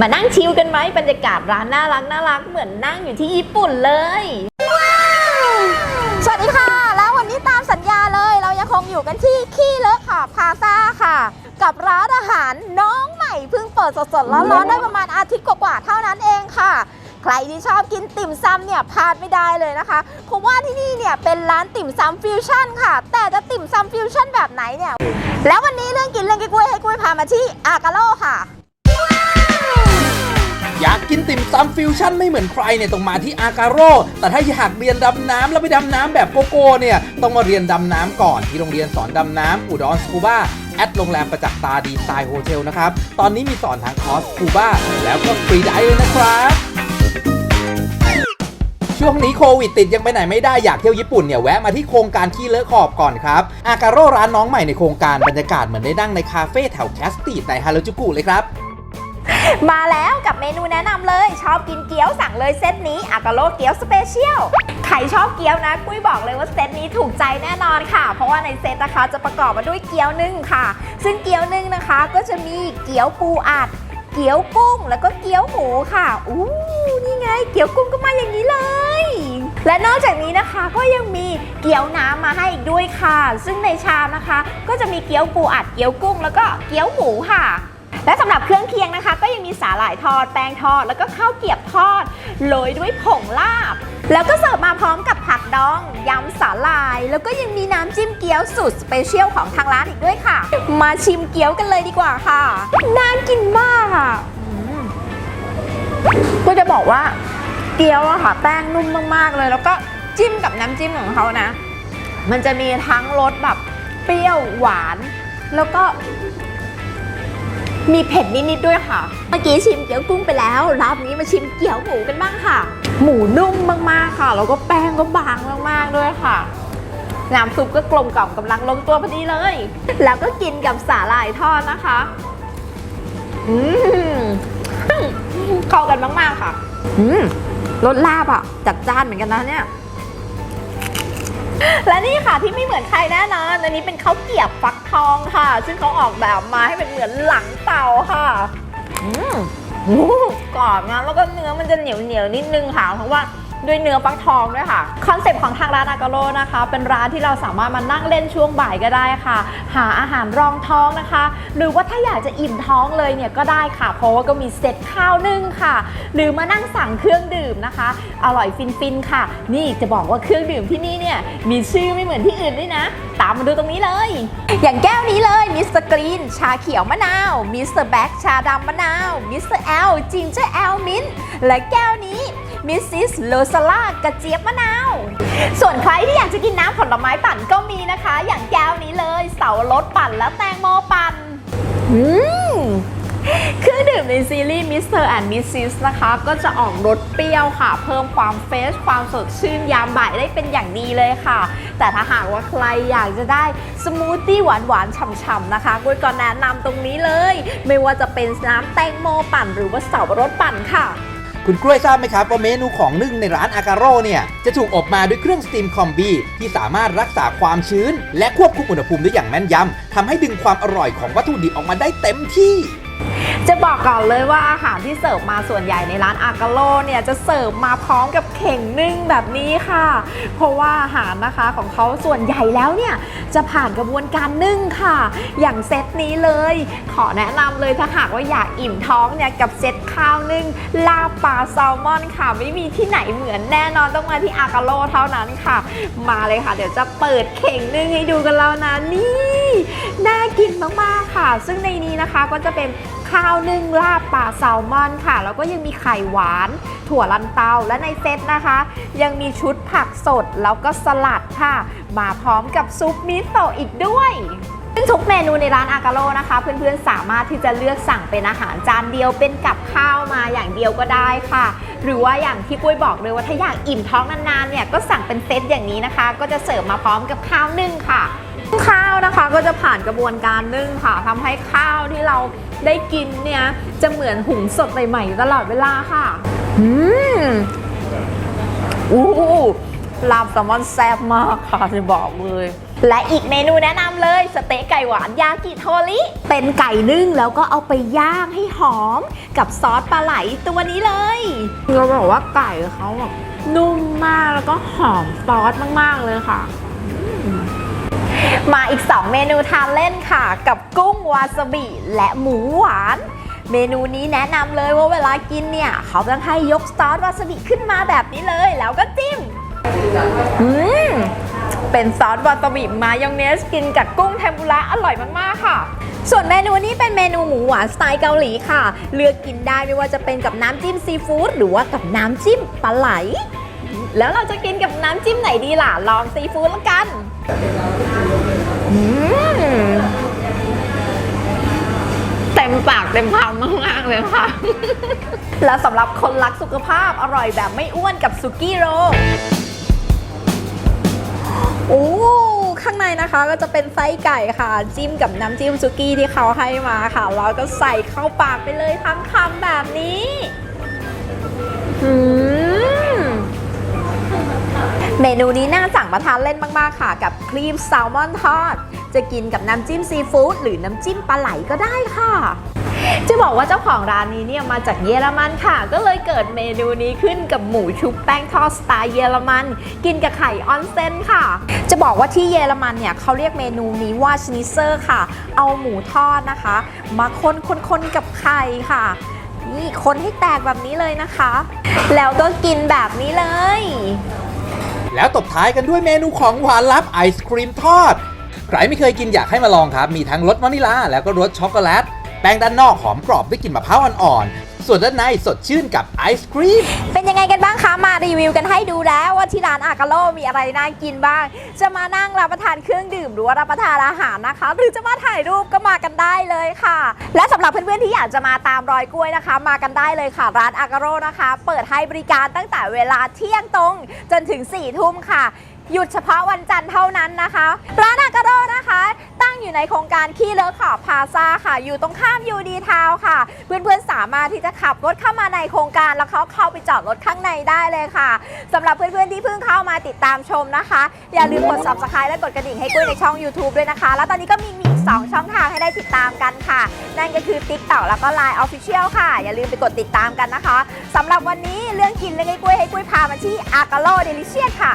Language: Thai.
มานั่งชิลกันไหมบรรยากาศร้านน่ารักน่ารักเหมือนนั่งอยู่ที่ญี่ปุ่นเลย สวัสดีค่ะ แล้ววันนี้ตามสัญญาเลย เรายังคงอยู่กันที่ขี้เลอะค่ะพาซาค่ะ กับร้านอาหารน้องใหม่เพิ่งเปิดสดๆร้อนๆได้ประมาณอาทิตย์กว่าๆเท่านั้นเองค่ะใครที่ชอบกินติ่มซำเนี่ยพลาดไม่ได้เลยนะคะเพราะว่าที่นี่เนี่ยเป็นร้านติ่มซำฟิวชั่นค่ะ แต่จะติ่มซำฟิวชั่นแบบไหนเนี่ย แล้ววันนี้เรื่องกินเรื่องกล้วยให้กล้วยพามาที่อากาโลค่ะามฟิวชั่นไม่เหมือนใครเนี่ยต้องมาที่อาการโรแต่ถ้าอยากเรียนดำน้ำแล้วไปดำน้ำแบบโกโก้เนี่ยต้องมาเรียนดำน้ำก่อนที่โรงเรียนสอนดำน้ำอุดรสกูบ้าแอดโรงแรมประจักษ์ตาดีไซน์โฮเทลนะครับ ตอนนี้มีสอนทางคอร์สสกูบ้าแล้วก็ฟรีไดฟ์เลยนะครับช่วงนี้โควิดติดยังไปไหนไม่ได้อยากเที่ยวญี่ปุ่นเนี่ยแวะมาที่โครงการขี้เลอะขอบก่อนครับ อากาโร่ร้านน้องใหม่ในโครงการบรรยากาศเหมือนได้นั่งในคาเฟ่แถวแคสตีในฮาราจูกุเลยครับ มาแล้วกับเมนูแนะนำเลย ชอบกินเกี๊ยวสั่งเลยเซตนี้อากาโลเกี๊ยวสเปเชียลใครชอบเกี๊ยวนะกุ้ยบอกเลยว่าเซตนี้ถูกใจแน่นอนค่ะ เพราะว่าในเซตนะคะจะประกอบมาด้วยเกี๊ยวนึ่งค่ะ ซึ่งเกี๊ยวนึ่งนะคะ ก็จะมีเกี๊ยวปูอัด เกี๊ยวกุ้ง แล้วก็เกี๊ยวหมูค่ะอู้นี่ไง เกี๊ยวกุ้งก็มาอย่างนี้เลยและนอกจากนี้นะคะก็ยังมีเกี๊ยวน้ำมาให้อีกด้วยค่ะ ซึ่งในชามนะคะ ก็จะมีเกี๊ยวปูอัดเกี๊ยวกุ้ง แล้วก็เกี๊ยวหมูค่ะ และสำหรับเครื่องเคียงนะคะ ก็ยังมีสาหร่ายทอด แป้งทอด แล้วก็ข้าวเกรียบทอดโรยด้วยผงลาบ แล้วก็เสิร์ฟมาพร้อมกับผักดองยำสาหร่าย แล้วก็ยังมีน้ำจิ้มเกี๊ยวสูตรสเปเชียลของทางร้านอีกด้วยค่ะ มาชิมเกี๊ยวกันเลยดีกว่าค่ะน่ากินมากค่ะอืมก็จะบอกว่าเกี๊ยวอะค่ะ แป้งนุ่มมากๆเลย แล้วก็จิ้มกับน้ำจิ้มของเขานะ มันจะมีทั้งรสแบบเปรี้ยวหวาน แล้วก็ มีเผ็ดนิดๆด้วยค่ะ เมื่อกี้ชิมเกี๊ยวกุ้งไปแล้วรอบนี้มาชิมเกี๊ยวหมูกันบ้างค่ะ หมูนุ่มมากๆค่ะ แล้วก็แป้งก็บางมากๆด้วยค่ะ น้ำซุปก็กลมกล่อมกำลังลงตัวพอดีเลย แล้วก็กินกับสาหร่ายทอดนะคะ อืมเข้ากันมากๆค่ะ อืมรสลาบอะ จัดจ้านเหมือนกันนะเนี่ย และนี่ค่ะที่ไม่เหมือนใครแน่นอนอันนี้เป็นข้าวเกียบฟักทองค่ะ ซึ่งเขาออกแบบมาให้เป็นเหมือนหลังเต่าค่ะอืมกรอบนะแล้วก็เนื้อมันจะเหนียวเหนียวนิดนึงค่ะเพราะว่า ด้วยเนื้อฟักทองด้วยค่ะ คอนเซปต์ของทางร้านอากาโรนะคะ เป็นร้านที่เราสามารถมานั่งเล่นช่วงบ่ายก็ได้ค่ะ หาอาหารรองท้องนะคะ หรือว่าถ้าอยากจะอิ่มท้องเลยเนี่ยก็ได้ค่ะ เพราะว่าก็มีเซตข้าวนึ่งค่ะ หรือมานั่งสั่งเครื่องดื่มนะคะ อร่อยฟินๆค่ะ นี่จะบอกว่าเครื่องดื่มที่นี่เนี่ยมีชื่อไม่เหมือนที่อื่นด้วยนะ ตามมาดูตรงนี้เลย อย่างแก้วนี้เลยมิสเตอร์กรีนชาเขียวมะนาวมิสเตอร์แบ็กชาดำมะนาวมิสเตอร์แอลจิงเจอร์แอลมินและแก้วนี้ มิสซิสโลซาล่ากระเจี๊ยบมะนาว ส่วนใครที่อยากจะกินน้ำผลไม้ปั่นก็มีนะคะ อย่างแก้วนี้เลยเสารสปั่นและแตงโมปั่นอืมเครื่องดื่มในซีรีส์ Mr. and Mrs. นะคะ ก็จะออกรสเปรี้ยวค่ะ เพิ่มความเฟรชความสดชื่นยามบ่ายได้เป็นอย่างดีเลยค่ะ แต่ถ้าหากว่าใครอยากจะได้สมูทตี้หวานๆฉ่ำๆนะคะกุ้ยก็แนะนำตรงนี้เลย ไม่ว่าจะเป็นน้ำแตงโมปั่นหรือว่าเสาวรสปั่นค่ะ คุณกล้วยทราบไหมครับว่าเมนูของนึ่งในร้านอากาโร่เนี่ย จะถูกอบมาด้วยเครื่องสตีมคอมบีที่สามารถรักษาความชื้น และควบคุมอุณหภูมิได้อย่างแม่นยำทำให้ดึงความอร่อยของวัตถุดิบออกมาได้เต็มที่ จะบอกก่อนเลยว่าอาหารที่เสิร์ฟมาส่วนใหญ่ในร้านอากาโลเนี่ยจะเสิร์ฟมาพร้อมกับเข่งนึ่งแบบนี้ค่ะ เพราะว่าอาหารนะคะของเขาส่วนใหญ่แล้วเนี่ยจะผ่านกระบวนการนึ่งค่ะ อย่างเซตนี้เลย ขอแนะนำเลยถ้าหากว่าอยากอิ่มท้องเนี่ยกับเซตข้าวนึ่งลาบปลาแซลมอนค่ะ ไม่มีที่ไหนเหมือนแน่นอนต้องมาที่อากาโลเท่านั้นค่ะ มาเลยค่ะ เดี๋ยวจะเปิดเข่งนึ่งให้ดูกันแล้วนะนี่ กินมากๆค่ะ ซึ่งในนี้นะคะก็จะเป็นข้าวนึ่งลาบปลาแซลมอนค่ะ แล้วก็ยังมีไข่หวาน ถั่วลันเตา และในเซตนะคะ ยังมีชุดผักสดแล้วก็สลัดค่ะ มาพร้อมกับซุปมิโซะอีกด้วยซึ่งทุกเมนูในร้านอากาโ o นะคะ เพื่อนๆสามารถที่จะเลือกสั่งเป็นอาหารจานเดียวเป็นกับข้าวมาอย่างเดียวก็ได้ค่ะ หรือว่าอย่างที่ปุ้ยบอกเลยว่าถ้าอยากอิ่มท้องนานๆเนี่ยก็สั่งเป็นเซตอย่างนี้นะคะ ก็จะเสิร์ฟมาพร้อมกับข้าวนึ่งค่ะ ข้าวนะคะก็จะผ่านกระบวนการนึ่งค่ะทำให้ข้าวที่เราได้กินเนี่ย จะเหมือนหุงสดใหม่ๆตลอดเวลาค่ะอืมอู้หูลาบแซลมอนแซ่บมากค่ะจะบอกเลย และอีกเมนูแนะนำเลยสเต๊กไก่หวานยากิโทริ เป็นไก่นึ่งแล้วก็เอาไปย่างให้หอมกับซอสปลาไหลตัวนี้เลยเราบอกว่าไก่เขาแบบนุ่มมากแล้วก็หอมซอสมากๆเลยค่ะ มาอีก 2 เมนูทานเล่นค่ะ กับกุ้งวาซาบิและหมูหวาน เมนูนี้แนะนำเลยว่าเวลากินเนี่ย เขาต้องให้ยกซอสวาซาบิขึ้นมาแบบนี้เลย แล้วก็จิ้มอืมเป็นซอสวาซาบิมายองเนสกินกับกุ้งเทมปุระอร่อยมากๆค่ะส่วนเมนูนี้เป็นเมนูหมูหวานสไตล์เกาหลีค่ะ เลือกกินได้ไม่ว่าจะเป็นกับน้ำจิ้มซีฟู้ดหรือว่ากับน้ำจิ้มปลาไหล แล้วเราจะกินกับน้ำจิ้มไหนดีล่ะ ลองซีฟู้ดแล้วกันอืมเต็มปากเต็มคำมากๆเลยค่ะ แล้วสำหรับคนรักสุขภาพอร่อยแบบไม่อ้วนกับซุกี้โรโอ้ข้างในนะคะก็จะเป็นไส้ไก่ค่ะ จิ้มกับน้ำจิ้มซุกี้ที่เขาให้มาค่ะแล้วก็ใส่เข้าปากไปเลยทั้งคำแบบนี้อืม เมนูนี้น่าสั่งมาทานเล่นมาก ๆ ค่ะ กับครีมแซลมอนทอด จะกินกับน้ำจิ้มซีฟู้ดหรือน้ำจิ้มปลาไหลก็ได้ค่ะ จะบอกว่าเจ้าของร้านนี้เนี่ยมาจากเยอรมันค่ะ ก็เลยเกิดเมนูนี้ขึ้นกับหมูชุบแป้งทอดสไตล์เยอรมัน กินกับไข่ออนเซนค่ะ จะบอกว่าที่เยอรมันเนี่ยเขาเรียกเมนูนี้ว่าชนิเซอร์ค่ะ เอาหมูทอดนะคะ มาคนคนคนๆกับไข่ค่ะนี่คนให้แตกแบบนี้เลยนะคะ แล้วก็กินแบบนี้เลย แล้วตบท้ายกันด้วยเมนูของหวานลับไอศครีมทอด ใครไม่เคยกินอยากให้มาลองครับ มีทั้งรสวานิลาแล้วก็รสช็อกโกแลต แป้งด้านนอกหอมกรอบด้วยกลิ่นมะพร้าวอ่อนๆ ส่วนด้านในสดชื่นกับไอศครีม เป็นยังไงกันบ้างคะ มารีวิวกันให้ดูแล้วว่าที่ร้านอากาโลมีอะไรน่ากินบ้าง จะมานั่งรับประทานเครื่องดื่มหรือว่ารับประทานอาหารนะคะ หรือจะมาถ่ายรูปก็มากันได้เลยค่ะ และสำหรับเพื่อนๆที่อยากจะมาตามรอยกล้วยนะคะ มากันได้เลยค่ะ ร้านอากาโลนะคะ เปิดให้บริการตั้งแต่เวลาเที่ยงตรง จนถึง4ี่ทุ่มค่ะ หยุดเฉพาะวันจันทร์เท่านั้นนะคะ ร้านอากาโรนะคะ งอยู่ในโครงการขี้เลอะขอบพาซาค่ะ อยู่ตรงข้ามยูดีทาวค่ะ เพื่อนๆสามารถที่จะขับรถเข้ามาในโครงการแล้วเขาเข้าไปจอดรถข้างในได้เลยค่ะสำหรับเพื่อนๆที่เพิ่งเข้ามาติดตามชมนะคะ อย่าลืมกด subscribe และกดกระดิ่งให้กุ้ยในช่อง YouTube ด้วยนะคะ แล้วตอนนี้ก็มีมีอีก 2 ช่องทางให้ได้ติดตามกันค่ะ นั่นก็คือ TikTok แล้วก็ Line Official ค่ะ อย่าลืมไปกดติดตามกันนะคะสำหรับวันนี้เรื่องกินเรื่องให้กุ้ยให้กุ้ยพามาที่อากาโลเดลิเชียค่ะ